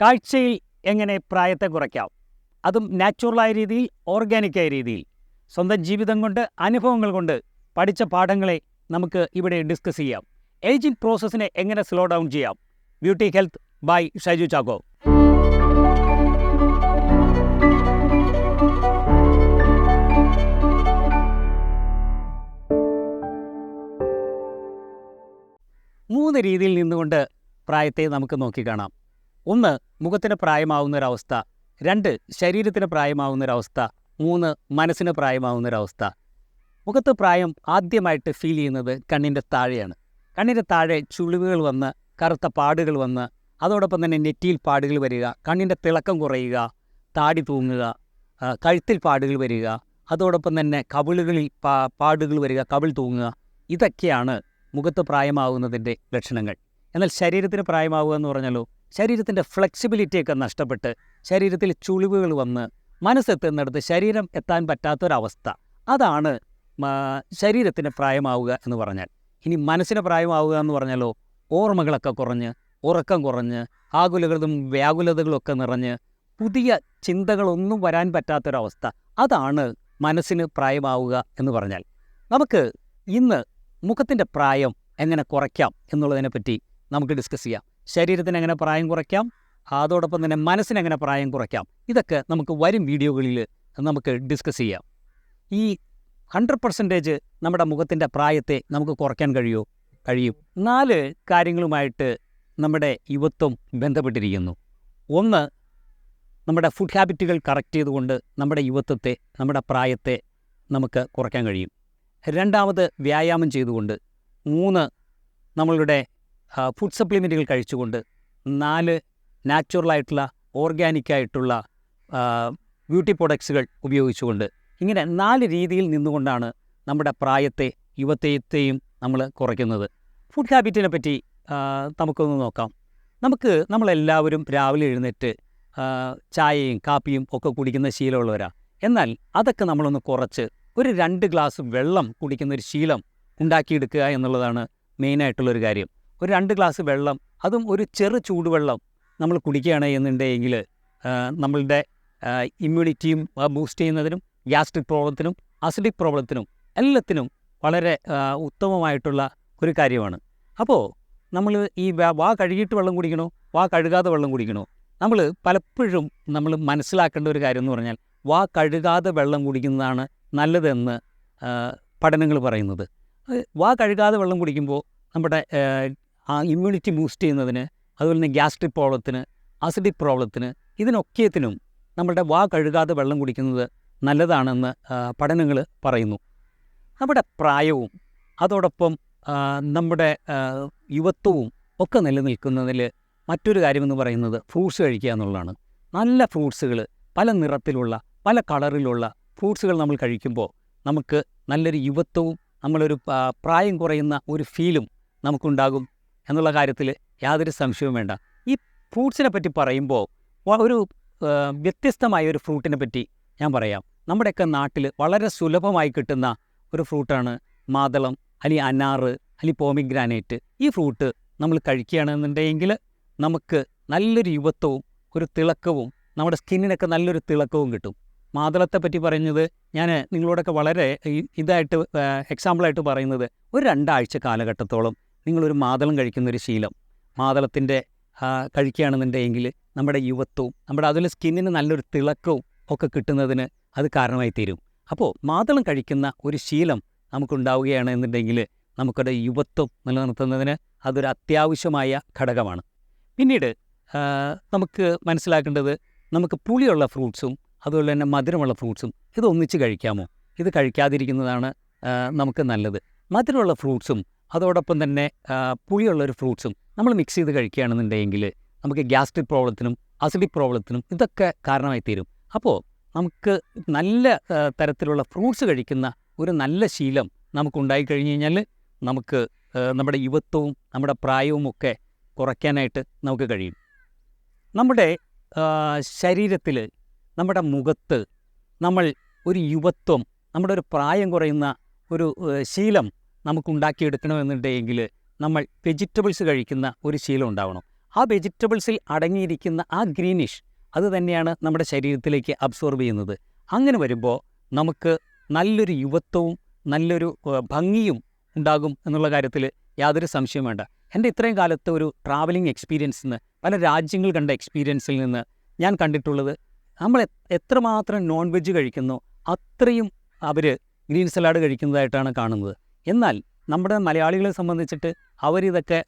കാഴ്ചയിൽ എങ്ങനെ പ്രായത്തെ കുറയ്ക്കാം? അതും നാച്ചുറലായ രീതിയിൽ ഓർഗാനിക്കായ രീതിയിൽ. സ്വന്തം ജീവിതം കൊണ്ട് അനുഭവങ്ങൾ കൊണ്ട് പഠിച്ച പാഠങ്ങളെ നമുക്ക് ഇവിടെ ഡിസ്കസ് ചെയ്യാം. ഏജിംഗ് പ്രോസസ്സിനെ എങ്ങനെ സ്ലോ ഡൗൺ ചെയ്യാം? Beauty health by Shaiju Chacko. മൂന്ന് രീതിയിൽ നിന്നുകൊണ്ട് പ്രായത്തെ നമുക്ക് നോക്കിക്കാണാം ഒന്ന് മുഖത്തിന് പ്രായമാവുന്നൊരവസ്ഥ. രണ്ട് ശരീരത്തിന് പ്രായമാവുന്നൊരവസ്ഥ. മൂന്ന് മനസ്സിന് പ്രായമാവുന്നൊരവസ്ഥ. മുഖത്ത് പ്രായം ആദ്യമായിട്ട് ഫീൽ ചെയ്യുന്നത് കണ്ണിന്റെ താഴെയാണ്. കണ്ണിന്റെ താഴെ ചുളിവുകൾ വന്ന് കറുത്ത പാടുകൾ വന്ന് അതോടൊപ്പം തന്നെ നെറ്റിയിൽ പാടുകൾ വരിക കണ്ണിന്റെ തിളക്കം കുറയുക താടി തൂങ്ങുക കഴുത്തിൽ പാടുകൾ വരിക അതോടൊപ്പം തന്നെ കവിളുകളിൽ പാ പാടുകൾ വരിക കവിൾ തൂങ്ങുക ഇതൊക്കെയാണ് മുഖത്ത് പ്രായമാവുന്നതിന്റെ ലക്ഷണങ്ങൾ. എന്നാൽ ശരീരത്തിന് പ്രായമാവുക എന്ന് പറഞ്ഞാലോ ശരീരത്തിന്റെ ഫ്ലെക്സിബിലിറ്റിയൊക്കെ നഷ്ടപ്പെട്ട് ശരീരത്തിൽ ചുളിവുകൾ വന്ന് മനസ്സെത്തുന്നിടത്ത് ശരീരം എത്താൻ പറ്റാത്തൊരവസ്ഥ. അതാണ് ശരീരത്തിന് പ്രായമാവുക എന്ന് പറഞ്ഞാൽ. ഇനി മനസ്സിന് പ്രായമാവുക എന്ന് പറഞ്ഞാലോ ഓർമ്മകളൊക്കെ കുറഞ്ഞ് ഉറക്കം കുറഞ്ഞ് ആകുലകളും വ്യാകുലതകളൊക്കെ നിറഞ്ഞ് പുതിയ ചിന്തകളൊന്നും വരാൻ പറ്റാത്തൊരവസ്ഥ. അതാണ് മനസ്സിന് പ്രായമാവുക എന്ന് പറഞ്ഞാൽ. നമുക്ക് ഇന്ന് മുഖത്തിന്റെ പ്രായം എങ്ങനെ കുറയ്ക്കാം എന്നുള്ളതിനെപ്പറ്റി നമുക്ക് ഡിസ്കസ് ചെയ്യാം. ശരീരത്തിന് എങ്ങനെ പ്രായം കുറയ്ക്കാം? അതോടൊപ്പം തന്നെ മനസ്സിന് എങ്ങനെ പ്രായം കുറയ്ക്കാം? ഇതൊക്കെ നമുക്ക് വരും വീഡിയോകളിൽ നമുക്ക് ഡിസ്കസ് ചെയ്യാം. ഈ ഹൺഡ്രഡ് പെർസെന്റേജ് നമ്മുടെ മുഖത്തിന്റെ പ്രായത്തെ നമുക്ക് കുറയ്ക്കാൻ കഴിയുമോ കഴിയും. നാല് കാര്യങ്ങളുമായിട്ട് നമ്മുടെ യുവത്വം ബന്ധപ്പെട്ടിരിക്കുന്നു. ഒന്ന് നമ്മുടെ ഫുഡ് ഹാബിറ്റുകൾ കറക്റ്റ് ചെയ്തുകൊണ്ട് നമ്മുടെ യുവത്വത്തെ നമ്മുടെ പ്രായത്തെ നമുക്ക് കുറയ്ക്കാൻ കഴിയും. രണ്ടാമത് വ്യായാമം ചെയ്തുകൊണ്ട്. മൂന്ന് നമ്മളുടെ ഫുഡ് സപ്ലിമെന്റുകൾ കഴിച്ചുകൊണ്ട് നാല് നാച്ചുറലായിട്ടുള്ള ഓർഗാനിക്കായിട്ടുള്ള ബ്യൂട്ടി പ്രൊഡക്ട്സുകൾ ഉപയോഗിച്ചുകൊണ്ട് ഇങ്ങനെ നാല് രീതിയിൽ നിന്നുകൊണ്ടാണ് നമ്മുടെ പ്രായത്തെ യുവത്വത്തെയും നമ്മൾ കുറയ്ക്കുന്നത്. ഫുഡ് ഹാബിറ്റിനെ പറ്റി നമുക്കൊന്ന് നോക്കാം. നമുക്ക് നമ്മളെല്ലാവരും രാവിലെ എഴുന്നേറ്റ് ചായയും കാപ്പിയും ഒക്കെ കുടിക്കുന്ന ശീലമുള്ളവരാണ് എന്നാൽ അതൊക്കെ നമ്മളൊന്ന് കുറച്ച് ഒരു രണ്ട് ഗ്ലാസ് വെള്ളം കുടിക്കുന്ന ഒരു ശീലം ഉണ്ടാക്കിയെടുക്കുക എന്നുള്ളതാണ് മെയിനായിട്ടുള്ളൊരു കാര്യം. ഒരു രണ്ട് ഗ്ലാസ് വെള്ളം അതും ഒരു ചെറു ചൂടുവെള്ളം നമ്മൾ കുടിക്കുകയാണ് എന്നുണ്ടെങ്കിൽ നമ്മളുടെ ഇമ്മ്യൂണിറ്റിയും ബൂസ്റ്റ് ചെയ്യുന്നതിനും ഗ്യാസ്ട്രിക് പ്രോബ്ലത്തിനും അസിഡിക് പ്രോബ്ലത്തിനും എല്ലാത്തിനും വളരെ ഉത്തമമായിട്ടുള്ള ഒരു കാര്യമാണ്. അപ്പോൾ നമ്മൾ ഈ വാ കഴുകിയിട്ട് വെള്ളം കുടിക്കണോ? വാ കഴുകാതെ വെള്ളം കുടിക്കണോ? നമ്മൾ പലപ്പോഴും നമ്മൾ മനസ്സിലാക്കേണ്ട ഒരു കാര്യം എന്ന് പറഞ്ഞാൽ വാ കഴുകാതെ വെള്ളം കുടിക്കുന്നതാണ് നല്ലതെന്ന് പഠനങ്ങൾ പറയുന്നത്. വാ കഴുകാതെ വെള്ളം കുടിക്കുമ്പോൾ നമ്മുടെ ആ, ഇമ്മ്യൂണിറ്റി ബൂസ്റ്റ് ചെയ്യുന്നതിന് അതുപോലെ തന്നെ ഗ്യാസ്ട്രിക് പ്രോബ്ലത്തിന് അസിഡിക് പ്രോബ്ലത്തിന് ഇതിനൊക്കെത്തിനും നമ്മളുടെ വാ കഴുകാതെ വെള്ളം കുടിക്കുന്നത് നല്ലതാണെന്ന് പഠനങ്ങൾ പറയുന്നു. നമ്മുടെ പ്രായവും അതോടൊപ്പം നമ്മുടെ യുവത്വവും ഒക്കെ നിലനിൽക്കുന്നതിൽ മറ്റൊരു കാര്യമെന്ന് പറയുന്നത് ഫ്രൂട്ട്സ് കഴിക്കുക എന്നുള്ളതാണ്. നല്ല ഫ്രൂട്ട്സുകൾ പല നിറത്തിലുള്ള പല കളറിലുള്ള ഫ്രൂട്ട്സുകൾ നമ്മൾ കഴിക്കുമ്പോൾ നമുക്ക് നല്ലൊരു യുവത്വവും നമ്മളൊരു പ്രായം കുറയുന്ന ഒരു ഫീലും നമുക്കുണ്ടാകും. എന്നുള്ള കാര്യത്തിൽ യാതൊരു സംശയവും വേണ്ട. ഈ ഫ്രൂട്ട്സിനെ പറ്റി പറയുമ്പോൾ ഒരു വ്യത്യസ്തമായ ഒരു ഫ്രൂട്ടിനെ പറ്റി ഞാൻ പറയാം. നമ്മുടെയൊക്കെ നാട്ടിൽ വളരെ സുലഭമായി കിട്ടുന്ന ഒരു ഫ്രൂട്ടാണ് മാതളം അല്ലെങ്കിൽ അനാറ് അല്ലെങ്കിൽ പോമിഗ്രാനേറ്റ്. ഈ ഫ്രൂട്ട് നമ്മൾ കഴിക്കുകയാണെന്നുണ്ടെങ്കിൽ നമുക്ക് നല്ലൊരു യുവത്വവും ഒരു തിളക്കവും നമ്മുടെ സ്കിന്നിനൊക്കെ നല്ലൊരു തിളക്കവും കിട്ടും. മാതളത്തെ പറ്റി പറയുന്നത് ഞാൻ നിങ്ങളോടൊക്കെ വളരെ ഇതായിട്ട് എക്സാമ്പിളായിട്ട് പറയുന്നത് ഒരു രണ്ടാഴ്ച കാലഘട്ടത്തോളം നിങ്ങളൊരു മാതളം കഴിക്കുന്നൊരു ശീലം. മാതളത്തിന്റെ കഴിക്കുകയാണെന്നുണ്ടെങ്കിൽ നമ്മുടെ യുവത്വവും നമ്മുടെ അതുപോലെ സ്കിന്നിന് നല്ലൊരു തിളക്കവും ഒക്കെ കിട്ടുന്നതിന് അത് കാരണമായി തീരും. അപ്പോൾ മാതളം കഴിക്കുന്ന ഒരു ശീലം നമുക്കുണ്ടാവുകയാണ് എന്നുണ്ടെങ്കിൽ നമുക്കത് യുവത്വം നിലനിർത്തുന്നതിന് അതൊരു അത്യാവശ്യമായ ഘടകമാണ്. പിന്നീട് നമുക്ക് മനസ്സിലാക്കേണ്ടത് നമുക്ക് പുളിയുള്ള ഫ്രൂട്ട്സും അതുപോലെ തന്നെ മധുരമുള്ള ഫ്രൂട്ട്സും ഇത് ഒന്നിച്ച് കഴിക്കാമോ? ഇത് കഴിക്കാതിരിക്കുന്നതാണ് നമുക്ക് നല്ലത്. മധുരമുള്ള ഫ്രൂട്ട്സും അതോടൊപ്പം തന്നെ പുളിയുള്ളൊരു ഫ്രൂട്ട്സും നമ്മൾ മിക്സ് ചെയ്ത് കഴിക്കുകയാണെന്നുണ്ടെങ്കിൽ നമുക്ക് ഗ്യാസ്ട്രിക് പ്രോബ്ലത്തിനും അസിഡിക് പ്രോബ്ലത്തിനും ഇതൊക്കെ കാരണമായി തീരും അപ്പോൾ നമുക്ക് നല്ല തരത്തിലുള്ള ഫ്രൂട്ട്സ് കഴിക്കുന്ന ഒരു നല്ല ശീലം നമുക്കുണ്ടായി കഴിഞ്ഞ് കഴിഞ്ഞാൽ നമുക്ക് നമ്മുടെ യുവത്വവും നമ്മുടെ പ്രായവും ഒക്കെ കുറയ്ക്കാനായിട്ട് നമുക്ക് കഴിയും. നമ്മുടെ ശരീരത്തിൽ നമ്മുടെ മുഖത്ത് നമ്മൾ ഒരു യുവത്വം നമ്മുടെ ഒരു പ്രായം കുറയുന്ന ഒരു ശീലം നമുക്കുണ്ടാക്കിയെടുക്കണമെന്നുണ്ടെങ്കിൽ നമ്മൾ വെജിറ്റബിൾസ് കഴിക്കുന്ന ഒരു ശീലം ഉണ്ടാവണം. ആ വെജിറ്റബിൾസിൽ അടങ്ങിയിരിക്കുന്ന ആ ഗ്രീനിഷ് അത് തന്നെയാണ് നമ്മുടെ ശരീരത്തിലേക്ക് അബ്സോർബ് ചെയ്യുന്നത്. അങ്ങനെ വരുമ്പോൾ നമുക്ക് നല്ലൊരു യുവത്വവും നല്ലൊരു ഭംഗിയും ഉണ്ടാകും എന്നുള്ള കാര്യത്തിൽ യാതൊരു സംശയവും വേണ്ട. എന്റെ ഇത്രയും കാലത്തെ ഒരു ട്രാവലിംഗ് എക്സ്പീരിയൻസിൽ നിന്ന് പല രാജ്യങ്ങൾ കണ്ട എക്സ്പീരിയൻസിൽ നിന്ന് ഞാൻ കണ്ടിട്ടുള്ളത് നമ്മൾ എത്രമാത്രം നോൺ വെജ് കഴിക്കുന്നു അത്രയും അവർ ഗ്രീൻ സലാഡ് കഴിക്കുന്നതായിട്ടാണ് കാണുന്നത്. എന്നാൽ നമ്മുടെ മലയാളികളെ സംബന്ധിച്ചിട്ട് അവരിതൊക്കെ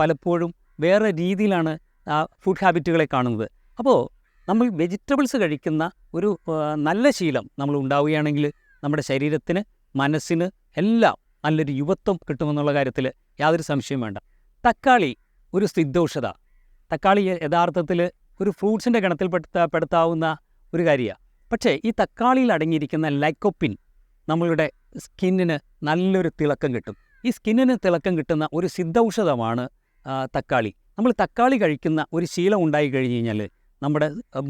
പലപ്പോഴും വേറെ രീതിയിലാണ് ആ ഫുഡ് ഹാബിറ്റുകളെ കാണുന്നത്. അപ്പോൾ നമ്മൾ വെജിറ്റബിൾസ് കഴിക്കുന്ന ഒരു നല്ല ശീലം നമ്മൾ ഉണ്ടാവുകയാണെങ്കിൽ നമ്മുടെ ശരീരത്തിന് മനസ്സിന് എല്ലാം നല്ലൊരു യുവത്വം കിട്ടുമെന്നുള്ള കാര്യത്തിൽ യാതൊരു സംശയവും വേണ്ട. തക്കാളി ഒരു സിദ്ധൌഷധ തക്കാളി യഥാർത്ഥത്തിൽ ഒരു ഫ്രൂട്ട്സിന്റെ ഗണത്തിൽ പെടുത്ത പെടുത്താവുന്ന ഒരു കാര്യമാണ് പക്ഷേ ഈ തക്കാളിയിൽ അടങ്ങിയിരിക്കുന്ന ലൈക്കോപ്പിൻ നമ്മളുടെ സ്കിന്നിന് നല്ലൊരു തിളക്കം കിട്ടും. ഈ സ്കിന്നിന് തിളക്കം കിട്ടുന്ന ഒരു സിദ്ധൌഷധമാണ് തക്കാളി. നമ്മൾ തക്കാളി കഴിക്കുന്ന ഒരു ശീലം ഉണ്ടായി കഴിഞ്ഞ് കഴിഞ്ഞാൽ നമ്മുടെ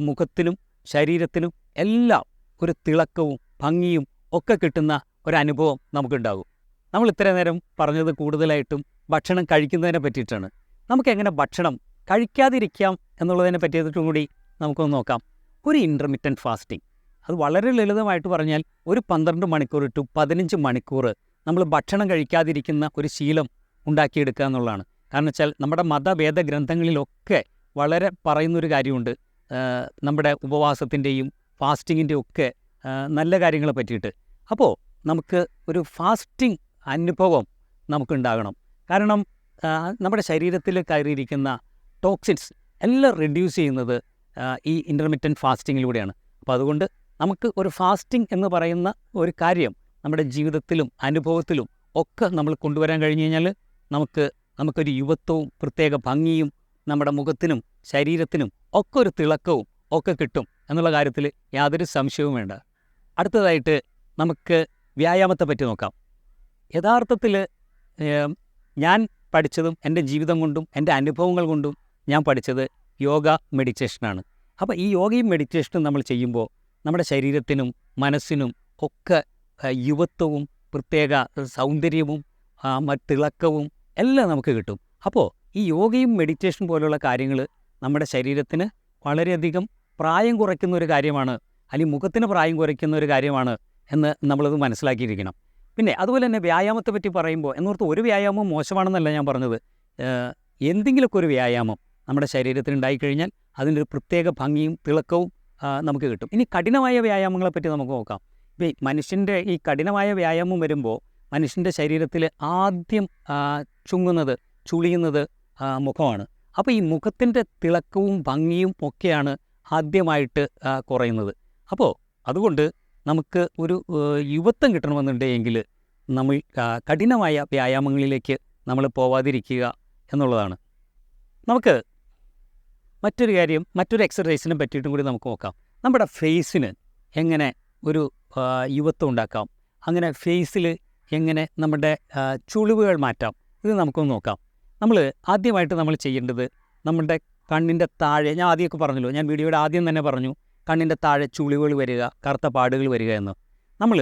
മുഖത്തിനും ശരീരത്തിനും എല്ലാം ഒരു തിളക്കവും ഭംഗിയും ഒക്കെ കിട്ടുന്ന ഒരനുഭവം നമുക്കുണ്ടാകും. നമ്മൾ ഇത്രയും നേരം പറഞ്ഞത് കൂടുതലായിട്ടും ഭക്ഷണം കഴിക്കുന്നതിനെ പറ്റിയിട്ടാണ്. നമുക്ക് എങ്ങനെ ഭക്ഷണം കഴിക്കാതിരിക്കാം എന്നുള്ളതിനെ പറ്റിയിട്ടും കൂടി നമുക്കൊന്ന് നോക്കാം. ഒരു ഇന്റർമിറ്റന്റ് ഫാസ്റ്റിംഗ് അത് വളരെ ലളിതമായിട്ട് പറഞ്ഞാൽ ഒരു പന്ത്രണ്ട് മണിക്കൂർ ടു പതിനഞ്ച് മണിക്കൂർ നമ്മൾ ഭക്ഷണം കഴിക്കാതിരിക്കുന്ന ഒരു ശീലം ഉണ്ടാക്കിയെടുക്കുക എന്നുള്ളതാണ്. കാരണം വെച്ചാൽ നമ്മുടെ മതഭേദ ഗ്രന്ഥങ്ങളിലൊക്കെ വളരെ പറയുന്നൊരു കാര്യമുണ്ട്. നമ്മുടെ ഉപവാസത്തിന്റെയും ഫാസ്റ്റിങ്ങിന്റെയും ഒക്കെ നല്ല കാര്യങ്ങളെ പറ്റിയിട്ട്. അപ്പോൾ നമുക്ക് ഒരു ഫാസ്റ്റിംഗ് അനുഭവം നമുക്കുണ്ടാകണം. കാരണം നമ്മുടെ ശരീരത്തിൽ കയറിയിരിക്കുന്ന ടോക്സിൻസ് എല്ലാം റെഡ്യൂസ് ചെയ്യുന്നത് ഈ ഇന്റർമീഡിയന്റ് ഫാസ്റ്റിങ്ങിലൂടെയാണ് അപ്പോൾ അതുകൊണ്ട് നമുക്ക് ഒരു ഫാസ്റ്റിംഗ് എന്ന് പറയുന്ന ഒരു കാര്യം നമ്മുടെ ജീവിതത്തിലും അനുഭവത്തിലും ഒക്കെ നമ്മൾ കൊണ്ടുവരാൻ കഴിഞ്ഞു കഴിഞ്ഞാൽ നമുക്ക് നമുക്കൊരു യുവത്വവും പ്രത്യേക ഭംഗിയും നമ്മുടെ മുഖത്തിനും ശരീരത്തിനും ഒക്കെ ഒരു തിളക്കവും ഒക്കെ കിട്ടും എന്നുള്ള കാര്യത്തിൽ യാതൊരു സംശയവും വേണ്ട. അടുത്തതായിട്ട് നമുക്ക് വ്യായാമത്തെ പറ്റി നോക്കാം. യഥാർത്ഥത്തിൽ ഞാൻ പഠിച്ചതും എന്റെ ജീവിതം കൊണ്ടും എന്റെ അനുഭവങ്ങൾ കൊണ്ടും ഞാൻ പഠിച്ചത് യോഗ മെഡിറ്റേഷനാണ് അപ്പോൾ ഈ യോഗയും മെഡിറ്റേഷനും നമ്മൾ ചെയ്യുമ്പോൾ നമ്മുടെ ശരീരത്തിനും മനസ്സിനും ഒക്കെ യുവത്വവും പ്രത്യേക സൗന്ദര്യവും തിളക്കവും എല്ലാം നമുക്ക് കിട്ടും. അപ്പോൾ ഈ യോഗയും മെഡിറ്റേഷൻ പോലുള്ള കാര്യങ്ങൾ നമ്മുടെ ശരീരത്തിന് വളരെയധികം പ്രായം കുറയ്ക്കുന്ന ഒരു കാര്യമാണ് അല്ലെങ്കിൽ മുഖത്തിന് പ്രായം കുറയ്ക്കുന്ന ഒരു കാര്യമാണ് എന്ന് നമ്മളത് മനസ്സിലാക്കിയിരിക്കണം. പിന്നെ അതുപോലെ തന്നെ വ്യായാമത്തെ പറ്റി പറയുമ്പോൾ എന്നോർത്ത് ഒരു വ്യായാമം മോശമാണെന്നല്ല ഞാൻ പറഞ്ഞത്. എന്തെങ്കിലുമൊക്കെ ഒരു വ്യായാമം നമ്മുടെ ശരീരത്തിന് ഉണ്ടായിക്കഴിഞ്ഞാൽ അതിന്റെ ഒരു പ്രത്യേക ഭംഗിയും തിളക്കവും നമുക്ക് കിട്ടും. ഇനി കഠിനമായ വ്യായാമങ്ങളെ പറ്റി നമുക്ക് നോക്കാം. ഇപ്പം മനുഷ്യന്റെ ഈ കഠിനമായ വ്യായാമം വരുമ്പോൾ മനുഷ്യന്റെ ശരീരത്തിൽ ആദ്യം ചുങ്ങുന്നത് ചുളിയുന്നത് മുഖമാണ്. അപ്പോൾ ഈ മുഖത്തിന്റെ തിളക്കവും ഭംഗിയും ഒക്കെയാണ് ആദ്യമായിട്ട് കുറയുന്നത്. അപ്പോൾ അതുകൊണ്ട് നമുക്ക് ഒരു യുവത്വം കിട്ടണമെന്നുണ്ടെങ്കിൽ നമ്മൾ കഠിനമായ വ്യായാമങ്ങളിലേക്ക് നമ്മൾ പോവാതിരിക്കുക എന്നുള്ളതാണ്. നമുക്ക് മറ്റൊരു കാര്യം മറ്റൊരു എക്സസൈസിനെ പറ്റിയിട്ടും കൂടി നമുക്ക് നോക്കാം. നമ്മുടെ ഫേസിന് എങ്ങനെ ഒരു യുവത്വം ഉണ്ടാക്കാം? അങ്ങനെ ഫേസിൽ എങ്ങനെ നമ്മുടെ ചുളിവുകൾ മാറ്റാം? ഇത് നമുക്കൊന്ന് നോക്കാം. നമ്മൾ ആദ്യമായിട്ട് നമ്മൾ ചെയ്യേണ്ടത് നമ്മുടെ കണ്ണിന്റെ താഴെ ഞാൻ ആദ്യമൊക്കെ പറഞ്ഞല്ലോ ഞാൻ വീഡിയോയുടെ ആദ്യം തന്നെ പറഞ്ഞു കണ്ണിന്റെ താഴെ ചുളിവുകൾ വരിക കറുത്ത പാടുകൾ വരിക എന്ന്. നമ്മൾ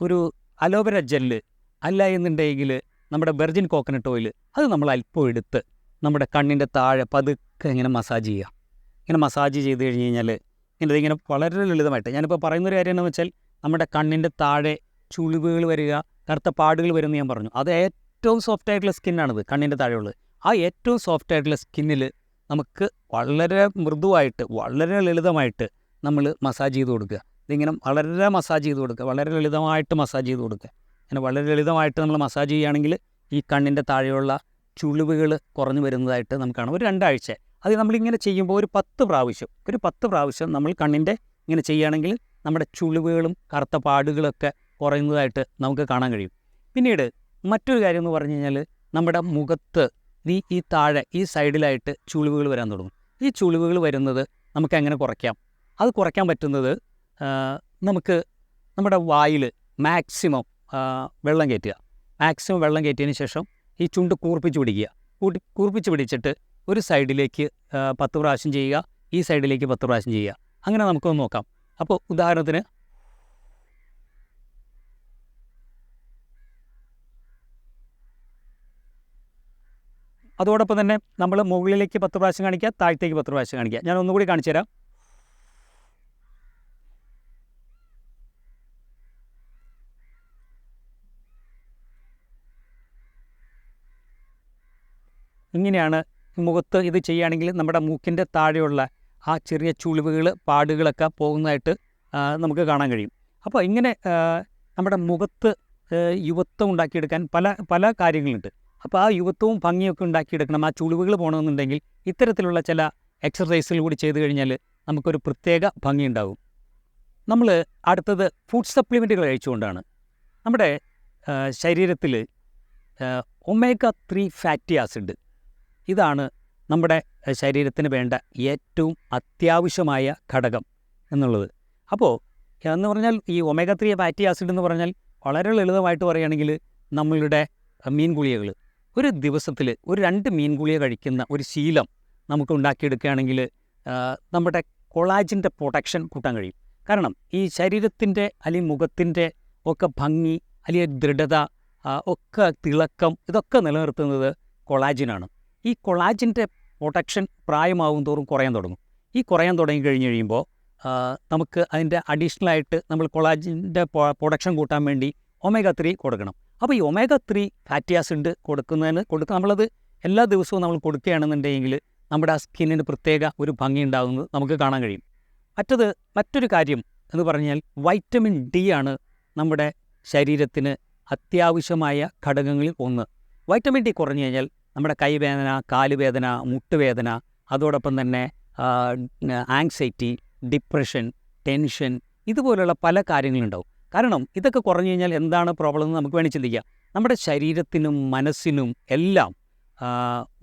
ഒരു അലോവേര ജെല്ല് അല്ല എന്നുണ്ടെങ്കിൽ നമ്മുടെ വെർജിൻ കോക്കനട്ട് ഓയിൽ അത് നമ്മൾ അല്പം എടുത്ത് നമ്മുടെ കണ്ണിന്റെ താഴെ പതുക്കെ ഇങ്ങനെ മസാജ് ചെയ്യുക. ഇങ്ങനെ മസാജ് ചെയ്ത് കഴിഞ്ഞ് കഴിഞ്ഞാൽ ഇങ്ങനെ ഇങ്ങനെ വളരെ ലളിതമായിട്ട് ഞാനിപ്പോൾ പറയുന്നൊരു കാര്യം എന്ന് വെച്ചാൽ നമ്മുടെ കണ്ണിന്റെ താഴെ ചുളിവുകൾ വരിക കറുത്ത പാടുകൾ വരുമെന്ന് ഞാൻ പറഞ്ഞു. അത് ഏറ്റവും സോഫ്റ്റ് ആയിട്ടുള്ള സ്കിന്നാണിത് കണ്ണിന്റെ താഴെയുള്ളത്. ആ ഏറ്റവും സോഫ്റ്റ് ആയിട്ടുള്ള സ്കിന്നിൽ നമുക്ക് വളരെ മൃദുവായിട്ട് വളരെ ലളിതമായിട്ട് നമ്മൾ മസാജ് ചെയ്ത് കൊടുക്കുക. ഇതിങ്ങനെ വളരെ മസാജ് ചെയ്ത് കൊടുക്കുക. വളരെ ലളിതമായിട്ട് മസാജ് ചെയ്ത് കൊടുക്കുക. അങ്ങനെ വളരെ ലളിതമായിട്ട് നമ്മൾ മസാജ് ചെയ്യുകയാണെങ്കിൽ ഈ കണ്ണിന്റെ താഴെയുള്ള ചുളിവുകൾ കുറഞ്ഞു വരുന്നതായിട്ട് നമുക്ക് കാണാം. ഒരു രണ്ടാഴ്ച അത് നമ്മളിങ്ങനെ ചെയ്യുമ്പോൾ ഒരു പത്ത് പ്രാവശ്യം ഒരു പത്ത് പ്രാവശ്യം നമ്മൾ കണ്ണിന്റെ ഇങ്ങനെ ചെയ്യുകയാണെങ്കിൽ നമ്മുടെ ചുളിവുകളും കറുത്ത പാടുകളൊക്കെ കുറയുന്നതായിട്ട് നമുക്ക് കാണാൻ കഴിയും. പിന്നീട് മറ്റൊരു കാര്യം എന്ന് പറഞ്ഞു കഴിഞ്ഞാൽ നമ്മുടെ മുഖത്ത് ഈ ഈ താഴെ ഈ സൈഡിലായിട്ട് ചുളിവുകൾ വരാൻ തുടങ്ങും. ഈ ചുളിവുകൾ വരുന്നത് നമുക്ക് എങ്ങനെ കുറയ്ക്കാം? അത് കുറയ്ക്കാൻ പറ്റുന്നത് നമുക്ക് നമ്മുടെ വായിൽ മാക്സിമം വെള്ളം കയറ്റുക. മാക്സിമം വെള്ളം കയറ്റിയതിന് ശേഷം ഈ ചുണ്ട് കൂർപ്പിച്ച് പിടിക്കുക. കൂട്ടി കൂർപ്പിച്ച് പിടിച്ചിട്ട് ഒരു സൈഡിലേക്ക് പത്ത് പ്രാവശ്യം ചെയ്യുക ഈ സൈഡിലേക്ക് പത്ത് പ്രാവശ്യം ചെയ്യുക. അങ്ങനെ നമുക്കൊന്ന് നോക്കാം. അപ്പോൾ ഉദാഹരണത്തിന് അതോടൊപ്പം തന്നെ നമ്മൾ മുകളിലേക്ക് പത്ത് പ്രാവശ്യം കാണിക്കുക താഴത്തേക്ക് പത്ത് പ്രാവശ്യം കാണിക്കുക. ഞാൻ ഒന്നുകൂടി കാണിച്ചു തരാം. ഇങ്ങനെയാണ് മുഖത്ത് ഇത് ചെയ്യുകയാണെങ്കിൽ നമ്മുടെ മൂക്കിന്റെ താഴെയുള്ള ആ ചെറിയ ചുളിവുകൾ പാടുകളൊക്കെ പോകുന്നതായിട്ട് നമുക്ക് കാണാൻ കഴിയും. അപ്പോൾ ഇങ്ങനെ നമ്മുടെ മുഖത്ത് യുവത്വം ഉണ്ടാക്കിയെടുക്കാൻ പല പല കാര്യങ്ങളുണ്ട്. അപ്പോൾ ആ യുവത്വവും ഭംഗിയൊക്കെ ഉണ്ടാക്കിയെടുക്കണം. ആ ചുളിവുകൾ പോകണമെന്നുണ്ടെങ്കിൽ ഇത്തരത്തിലുള്ള ചില എക്സർസൈസുകൾ കൂടി ചെയ്തു കഴിഞ്ഞാൽ നമുക്കൊരു പ്രത്യേക ഭംഗി ഉണ്ടാകും നമ്മൾ അടുത്തത് ഫുഡ് സപ്ലിമെന്റുകൾ കഴിച്ചുകൊണ്ടാണ്. നമ്മുടെ ശരീരത്തിൽ ഒമേഗ ത്രീ ഫാറ്റി ആസിഡ് ഇതാണ് നമ്മുടെ ശരീരത്തിന് വേണ്ട ഏറ്റവും അത്യാവശ്യമായ ഘടകം എന്നുള്ളത്. അപ്പോൾ എന്ന് പറഞ്ഞാൽ ഈ ഒമേഗ ത്രീ ഫാറ്റി ആസിഡ് എന്ന് പറഞ്ഞാൽ വളരെ ലളിതമായിട്ട് പറയുകയാണെങ്കിൽ നമ്മളുടെ മീൻ ഗുളികകൾ ഒരു ദിവസത്തിൽ ഒരു രണ്ട് മീൻ ഗുളിക കഴിക്കുന്ന ഒരു ശീലം നമുക്ക് ഉണ്ടാക്കിയെടുക്കുകയാണെങ്കിൽ നമ്മുടെ കൊളാജിന്റെ പ്രൊട്ടക്ഷൻ കൂട്ടാൻ കഴിയും. കാരണം ഈ ശരീരത്തിന്റെ അല്ലെങ്കിൽ മുഖത്തിന്റെ ഒക്കെ ഭംഗി അല്ലെങ്കിൽ ദൃഢത ഒക്കെ തിളക്കം ഇതൊക്കെ നിലനിർത്തുന്നത് കൊളാജിനാണ്. ഈ കൊളാജിന്റെ പ്രൊട്ടക്ഷൻ പ്രായമാവും തോറും കുറയാൻ തുടങ്ങും. ഈ കുറയാൻ തുടങ്ങി കഴിഞ്ഞ് കഴിയുമ്പോൾ നമുക്ക് അതിന്റെ അഡീഷണലായിട്ട് നമ്മൾ കൊളാജിന്റെ പ്രൊഡക്ഷൻ കൂട്ടാൻ വേണ്ടി ഒമേഗ ത്രീ കൊടുക്കണം. അപ്പോൾ ഈ ഒമേഗ ത്രീ ഫാറ്റി ആസിഡ് കൊടുക്കുന്നതിന് കൊടുക്ക നമ്മളത് എല്ലാ ദിവസവും നമ്മൾ കൊടുക്കുകയാണെന്നുണ്ടെങ്കിൽ നമ്മുടെ ആ സ്കിന്നിന് പ്രത്യേക ഒരു ഭംഗി ഉണ്ടാകുന്നത് നമുക്ക് കാണാൻ കഴിയും. മറ്റത് മറ്റൊരു കാര്യം എന്ന് പറഞ്ഞാൽ വൈറ്റമിൻ ഡി ആണ് നമ്മുടെ ശരീരത്തിന് അത്യാവശ്യമായ ഘടകങ്ങളിൽ ഒന്ന്. വൈറ്റമിൻ ഡി കുറഞ്ഞു കഴിഞ്ഞാൽ നമ്മുടെ കൈവേദന കാലുവേദന മുട്ടുവേദന അതോടൊപ്പം തന്നെ ആങ്സൈറ്റി ഡിപ്രഷൻ ടെൻഷൻ ഇതുപോലുള്ള പല കാര്യങ്ങളുണ്ടാവും. കാരണം ഇതൊക്കെ കുറഞ്ഞു കഴിഞ്ഞാൽ എന്താണ് പ്രോബ്ലം എന്ന് നമുക്ക് വേണമെങ്കിൽ ചിന്തിക്കാം. നമ്മുടെ ശരീരത്തിനും മനസ്സിനും എല്ലാം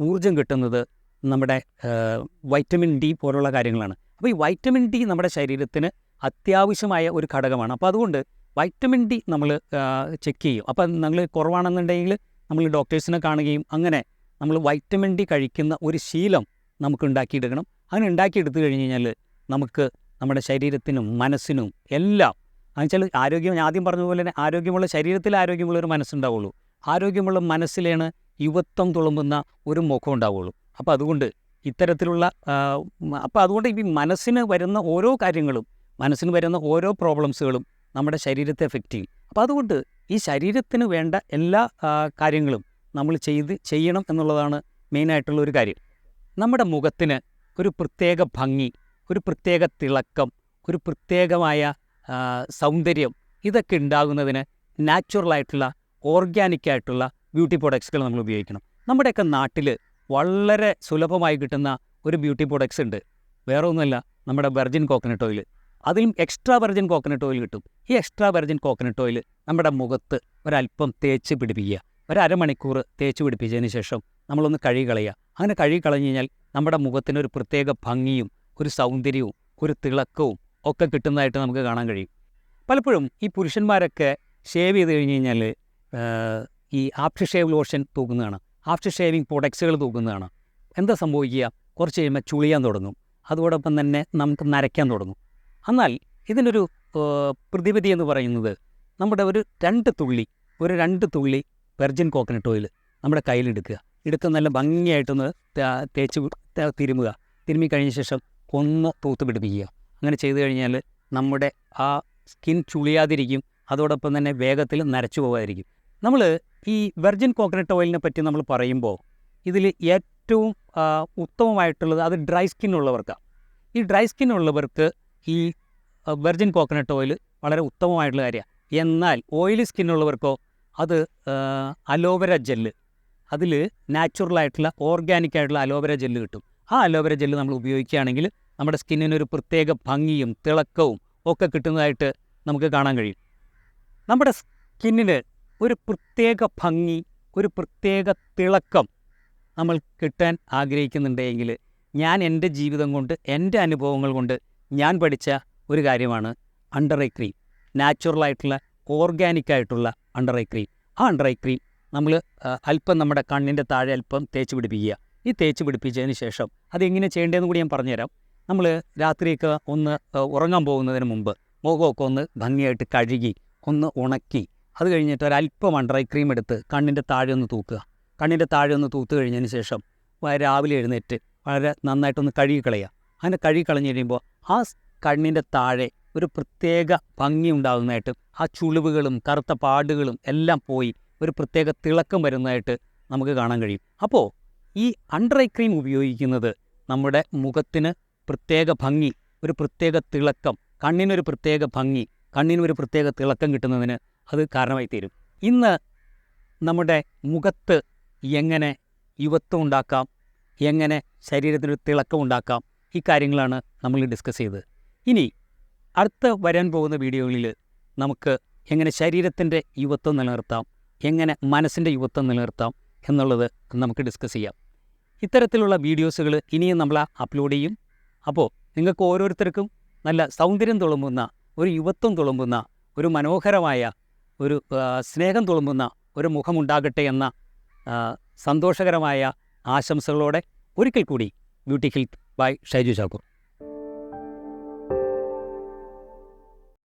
ഊർജം കിട്ടുന്നത് നമ്മുടെ വൈറ്റമിൻ ഡി പോലുള്ള കാര്യങ്ങളാണ്. അപ്പോൾ ഈ വൈറ്റമിൻ ഡി നമ്മുടെ ശരീരത്തിന് അത്യാവശ്യമായ ഒരു ഘടകമാണ്. അപ്പോൾ അതുകൊണ്ട് വൈറ്റമിൻ ഡി നമ്മൾ ചെക്ക് ചെയ്യും. അപ്പോൾ നിങ്ങൾ കുറവാണെന്നുണ്ടെങ്കിൽ നമ്മൾ ഡോക്ടേഴ്സിനെ കാണുകയും അങ്ങനെ നമ്മൾ വൈറ്റമിൻ ഡി കഴിക്കുന്ന ഒരു ശീലം നമുക്ക് ഉണ്ടാക്കിയെടുക്കണം. അങ്ങനെ ഉണ്ടാക്കിയെടുത്തു കഴിഞ്ഞ് കഴിഞ്ഞാൽ നമുക്ക് നമ്മുടെ ശരീരത്തിനും മനസ്സിനും എല്ലാം എന്നുവെച്ചാൽ ആരോഗ്യം ഞാൻ ആദ്യം പറഞ്ഞ പോലെ തന്നെ ആരോഗ്യമുള്ള ശരീരത്തിൽ ആരോഗ്യമുള്ള ഒരു മനസ്സുണ്ടാവുള്ളൂ. ആരോഗ്യമുള്ള മനസ്സിലാണ് യുവത്വം തുളുമ്പുന്ന ഒരു മുഖം ഉണ്ടാവുള്ളൂ. അപ്പോൾ അതുകൊണ്ട് ഇത്തരത്തിലുള്ള അപ്പോൾ അതുകൊണ്ട് ഈ മനസ്സിന് വരുന്ന ഓരോ കാര്യങ്ങളും മനസ്സിന് വരുന്ന ഓരോ പ്രോബ്ലംസുകളും നമ്മുടെ ശരീരത്തെ എഫക്റ്റ് ചെയ്യും. അപ്പോൾ അതുകൊണ്ട് ഈ ശരീരത്തിന് വേണ്ട എല്ലാ കാര്യങ്ങളും നമ്മൾ ചെയ്ത് ചെയ്യണം എന്നുള്ളതാണ് മെയിനായിട്ടുള്ള ഒരു കാര്യം. നമ്മുടെ മുഖത്തിന് ഒരു പ്രത്യേക ഭംഗി ഒരു പ്രത്യേക തിളക്കം ഒരു പ്രത്യേകമായ സൗന്ദര്യം ഇതൊക്കെ ഉണ്ടാകുന്നതിന് നാച്ചുറലായിട്ടുള്ള ഓർഗാനിക്കായിട്ടുള്ള ബ്യൂട്ടി പ്രൊഡക്ട്സുകൾ നമ്മൾ ഉപയോഗിക്കണം. നമ്മുടെയൊക്കെ നാട്ടിൽ വളരെ സുലഭമായി കിട്ടുന്ന ഒരു ബ്യൂട്ടി പ്രൊഡക്ട്സ് ഉണ്ട്. വേറെ ഒന്നുമല്ല നമ്മുടെ വെർജിൻ കോക്കനട്ട് ഓയിൽ അതിലും എക്സ്ട്രാ വെർജിൻ കോക്കനട്ട് ഓയിൽ കിട്ടും. ഈ എക്സ്ട്രാ വെർജിൻ കോക്കനട്ട് ഓയിൽ നമ്മുടെ മുഖത്ത് ഒരല്പം തേച്ച് പിടിപ്പിക്കുക. ഒരു അരമണിക്കൂർ തേച്ച് പിടിപ്പിച്ചതിന് ശേഷം നമ്മളൊന്ന് കഴുകി കളയുക അങ്ങനെ കഴുകി കളഞ്ഞു കഴിഞ്ഞാൽ നമ്മുടെ മുഖത്തിന് ഒരു പ്രത്യേക ഭംഗിയും ഒരു സൗന്ദര്യവും ഒരു തിളക്കവും ഒക്കെ കിട്ടുന്നതായിട്ട് നമുക്ക് കാണാൻ കഴിയും. പലപ്പോഴും ഈ പുരുഷന്മാരൊക്കെ ഷേവ് ചെയ്ത് കഴിഞ്ഞ് കഴിഞ്ഞാൽ ഈ ആഫ്റ്റർ ഷേവ് ലോഷൻ തൂക്കുന്നതാണ്. ആഫ്റ്റർ ഷേവിങ് പ്രൊഡക്ട്സുകൾ തൂക്കുന്നതാണ്. എന്താ സംഭവിക്കുക? കുറച്ച് കഴിയുമ്പോൾ ചുളിയാൻ തുടങ്ങും. അതോടൊപ്പം തന്നെ നമുക്ക് നരയ്ക്കാൻ തുടങ്ങും. എന്നാൽ ഇതിനൊരു പ്രതിവിധി എന്ന് പറയുന്നത് നമ്മുടെ ഒരു രണ്ട് തുള്ളി ഒരു രണ്ട് തുള്ളി വെർജിൻ കോക്കനട്ട് ഓയിൽ നമ്മുടെ കയ്യിലെടുക്കുക. എടുത്ത് നല്ല ഭംഗിയായിട്ടൊന്ന് തേച്ച് തിരുമുക. തിരുമ്മി കഴിഞ്ഞ ശേഷം ഒന്ന് തൂത്ത് പിടിപ്പിക്കുക. അങ്ങനെ ചെയ്തു കഴിഞ്ഞാൽ നമ്മുടെ ആ സ്കിൻ ചുളിയാതിരിക്കും. അതോടൊപ്പം തന്നെ വേഗത്തിൽ നരച്ചു പോകാതിരിക്കും നമ്മൾ ഈ വെർജിൻ കോക്കനട്ട് ഓയിലിനെ പറ്റി നമ്മൾ പറയുമ്പോൾ ഇതിൽ ഏറ്റവും ഉത്തമമായിട്ടുള്ളത് അത് ഡ്രൈ സ്കിൻ ഉള്ളവർക്കാണ് ഈ ഡ്രൈ സ്കിൻ ഉള്ളവർക്ക് ഈ വെർജിൻ കോക്കനട്ട് ഓയിൽ വളരെ ഉത്തമമായിട്ടുള്ള കാര്യമാണ് എന്നാൽ ഓയിലി സ്കിൻ ഉള്ളവർക്കോ അത് അലോവര ജെല്ല്. അതിൽ നാച്ചുറലായിട്ടുള്ള ഓർഗാനിക് ആയിട്ടുള്ള അലോവര ജെല്ല് കിട്ടും. ആ അലോവര ജെല്ല് നമ്മൾ ഉപയോഗിക്കുകയാണെങ്കിൽ നമ്മുടെ സ്കിന്നിന് ഒരു പ്രത്യേക ഭംഗിയും തിളക്കവും ഒക്കെ കിട്ടുന്നതായിട്ട് നമുക്ക് കാണാൻ കഴിയും. നമ്മുടെ സ്കിന്നിന് ഒരു പ്രത്യേക ഭംഗി ഒരു പ്രത്യേക തിളക്കം നമ്മൾ കിട്ടാൻ ആഗ്രഹിക്കുന്നുണ്ടെങ്കിൽ ഞാൻ എന്റെ ജീവിതം കൊണ്ട് എന്റെ അനുഭവങ്ങൾ കൊണ്ട് ഞാൻ പഠിച്ച ഒരു കാര്യമാണ് അണ്ടർ ഐ ക്രീം. നാച്ചുറലായിട്ടുള്ള ഓർഗാനിക് ആയിട്ടുള്ള അണ്ടർ ഐ ക്രീം ആ അണ്ടർ ഐ ക്രീം നമ്മൾ അല്പം നമ്മുടെ കണ്ണിന്റെ താഴെ അല്പം തേച്ച് പിടിപ്പിക്കുക. ഈ തേച്ച് പിടിപ്പിച്ചതിന് ശേഷം അതെങ്ങനെ ചെയ്യേണ്ടതെന്ന് കൂടി ഞാൻ പറഞ്ഞുതരാം. നമ്മൾ രാത്രിയൊക്കെ ഒന്ന് ഉറങ്ങാൻ പോകുന്നതിന് മുമ്പ് മുഖമൊക്കെ ഒന്ന് ഭംഗിയായിട്ട് കഴുകി ഒന്ന് ഉണക്കി അത് കഴിഞ്ഞിട്ട് ഒരല്പം അണ്ടർ ഐ ക്രീം എടുത്ത് കണ്ണിന്റെ താഴെ ഒന്ന് തൂക്കുക. കണ്ണിന്റെ താഴെ ഒന്ന് തൂത്ത് കഴിഞ്ഞതിന് ശേഷം രാവിലെ എഴുന്നേറ്റ് വളരെ നന്നായിട്ടൊന്ന് കഴുകി കളയുക അങ്ങനെ കഴുകി കളഞ്ഞ് കഴിയുമ്പോൾ ആ കണ്ണിന്റെ താഴെ ഒരു പ്രത്യേക ഭംഗി ഉണ്ടാകുന്നതായിട്ട് ആ ചുളിവുകളും കറുത്ത പാടുകളും എല്ലാം പോയി ഒരു പ്രത്യേക തിളക്കം വരുന്നതായിട്ട് നമുക്ക് കാണാൻ കഴിയും. അപ്പോൾ ഈ അണ്ടർ ഐ ക്രീം ഉപയോഗിക്കുന്നത് നമ്മുടെ മുഖത്തിന് പ്രത്യേക ഭംഗി ഒരു പ്രത്യേക തിളക്കം കണ്ണിനൊരു പ്രത്യേക ഭംഗി കണ്ണിനൊരു പ്രത്യേക തിളക്കം കിട്ടുന്നതിന് അത് കാരണമായി തീരും ഇന്ന് നമ്മുടെ മുഖത്ത് എങ്ങനെ യുവത്വം ഉണ്ടാക്കാം എങ്ങനെ ശരീരത്തിനൊരു തിളക്കം ഉണ്ടാക്കാം ഈ കാര്യങ്ങളാണ് നമ്മൾ ഡിസ്കസ് ചെയ്തത്. ഇനി അടുത്ത വരാൻ പോകുന്ന വീഡിയോകളിൽ നമുക്ക് എങ്ങനെ ശരീരത്തിന്റെ യുവത്വം നിലനിർത്താം എങ്ങനെ മനസ്സിന്റെ യുവത്വം നിലനിർത്താം എന്നുള്ളത് നമുക്ക് ഡിസ്കസ് ചെയ്യാം. ഇത്തരത്തിലുള്ള വീഡിയോസുകൾ ഇനിയും നമ്മൾ അപ്ലോഡ് ചെയ്യും. അപ്പോൾ നിങ്ങൾക്ക് ഓരോരുത്തർക്കും നല്ല സൗന്ദര്യം തുളുമ്പുന്ന ഒരു യുവത്വം തുളുമ്പുന്ന ഒരു മനോഹരമായ ഒരു സ്നേഹം തുളുമ്പുന്ന ഒരു മുഖമുണ്ടാകട്ടെ എന്ന സന്തോഷകരമായ ആശംസകളോടെ ഒരിക്കൽ കൂടി beauty health by Shaiju Chacko.